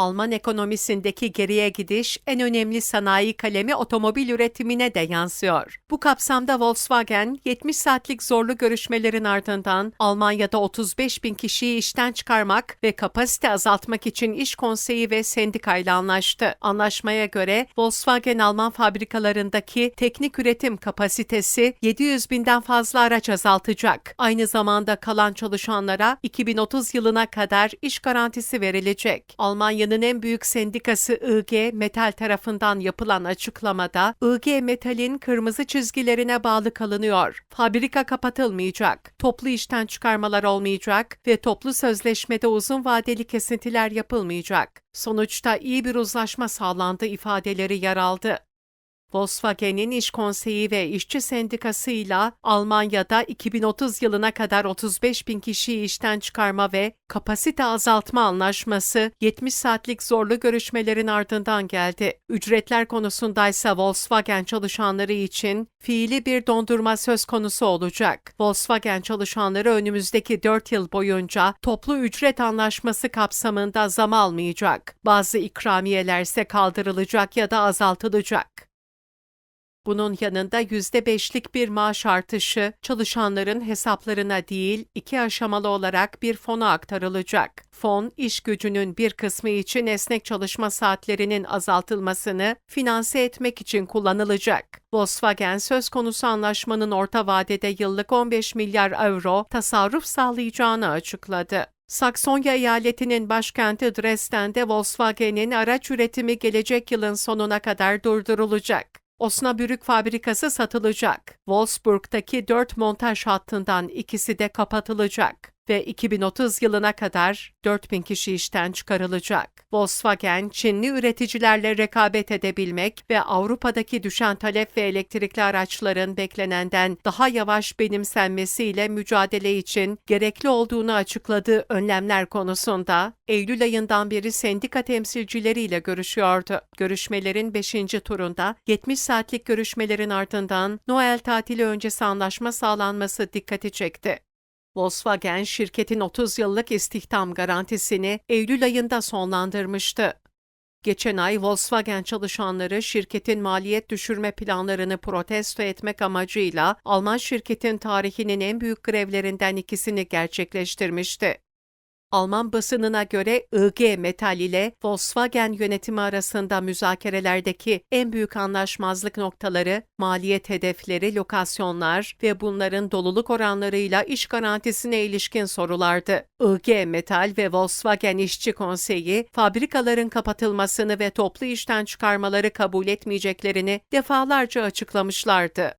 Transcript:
Alman ekonomisindeki geriye gidiş en önemli sanayi kalemi otomobil üretimine de yansıyor. Bu kapsamda Volkswagen 70 saatlik zorlu görüşmelerin ardından Almanya'da 35 bin kişiyi işten çıkarmak ve kapasite azaltmak için iş konseyi ve sendikayla anlaştı. Anlaşmaya göre Volkswagen Alman fabrikalarındaki teknik üretim kapasitesi 700 binden fazla araç azaltacak. Aynı zamanda kalan çalışanlara 2030 yılına kadar iş garantisi verilecek. Almanya'nın en büyük sendikası IG Metal tarafından yapılan açıklamada IG Metal'in kırmızı çizgilerine bağlı kalınıyor. Fabrika kapatılmayacak, toplu işten çıkarmalar olmayacak ve toplu sözleşmede uzun vadeli kesintiler yapılmayacak. Sonuçta iyi bir uzlaşma sağlandı ifadeleri yer aldı. Volkswagen'in İş Konseyi ve İşçi Sendikası'yla Almanya'da 2030 yılına kadar 35 bin kişiyi işten çıkarma ve kapasite azaltma anlaşması 70 saatlik zorlu görüşmelerin ardından geldi. Ücretler konusundaysa Volkswagen çalışanları için fiili bir dondurma söz konusu olacak. Volkswagen çalışanları önümüzdeki 4 yıl boyunca toplu ücret anlaşması kapsamında zam almayacak. Bazı ikramiyeler ise kaldırılacak ya da azaltılacak. Bunun yanında %5'lik bir maaş artışı çalışanların hesaplarına değil iki aşamalı olarak bir fona aktarılacak. Fon, iş gücünün bir kısmı için esnek çalışma saatlerinin azaltılmasını finanse etmek için kullanılacak. Volkswagen söz konusu anlaşmanın orta vadede yıllık 15 milyar euro tasarruf sağlayacağını açıkladı. Saksonya eyaletinin başkenti Dresden'de Volkswagen'in araç üretimi gelecek yılın sonuna kadar durdurulacak. Osnabrück fabrikası satılacak. Wolfsburg'daki 4 montaj hattından ikisi de kapatılacak ve 2030 yılına kadar 4000 kişi işten çıkarılacak. Volkswagen, Çinli üreticilerle rekabet edebilmek ve Avrupa'daki düşen talep ve elektrikli araçların beklenenden daha yavaş benimsenmesiyle mücadele için gerekli olduğunu açıkladığı önlemler konusunda Eylül ayından beri sendika temsilcileriyle görüşüyordu. Görüşmelerin 5. turunda 70 saatlik görüşmelerin ardından Noel tatili öncesi anlaşma sağlanması dikkati çekti. Volkswagen şirketin 30 yıllık istihdam garantisini Eylül ayında sonlandırmıştı. Geçen ay Volkswagen çalışanları şirketin maliyet düşürme planlarını protesto etmek amacıyla Alman şirketin tarihinin en büyük grevlerinden ikisini gerçekleştirmişti. Alman basınına göre IG Metal ile Volkswagen yönetimi arasında müzakerelerdeki en büyük anlaşmazlık noktaları maliyet hedefleri, lokasyonlar ve bunların doluluk oranlarıyla iş garantisine ilişkin sorulardı. IG Metal ve Volkswagen İşçi Konseyi fabrikaların kapatılmasını ve toplu işten çıkarmaları kabul etmeyeceklerini defalarca açıklamışlardı.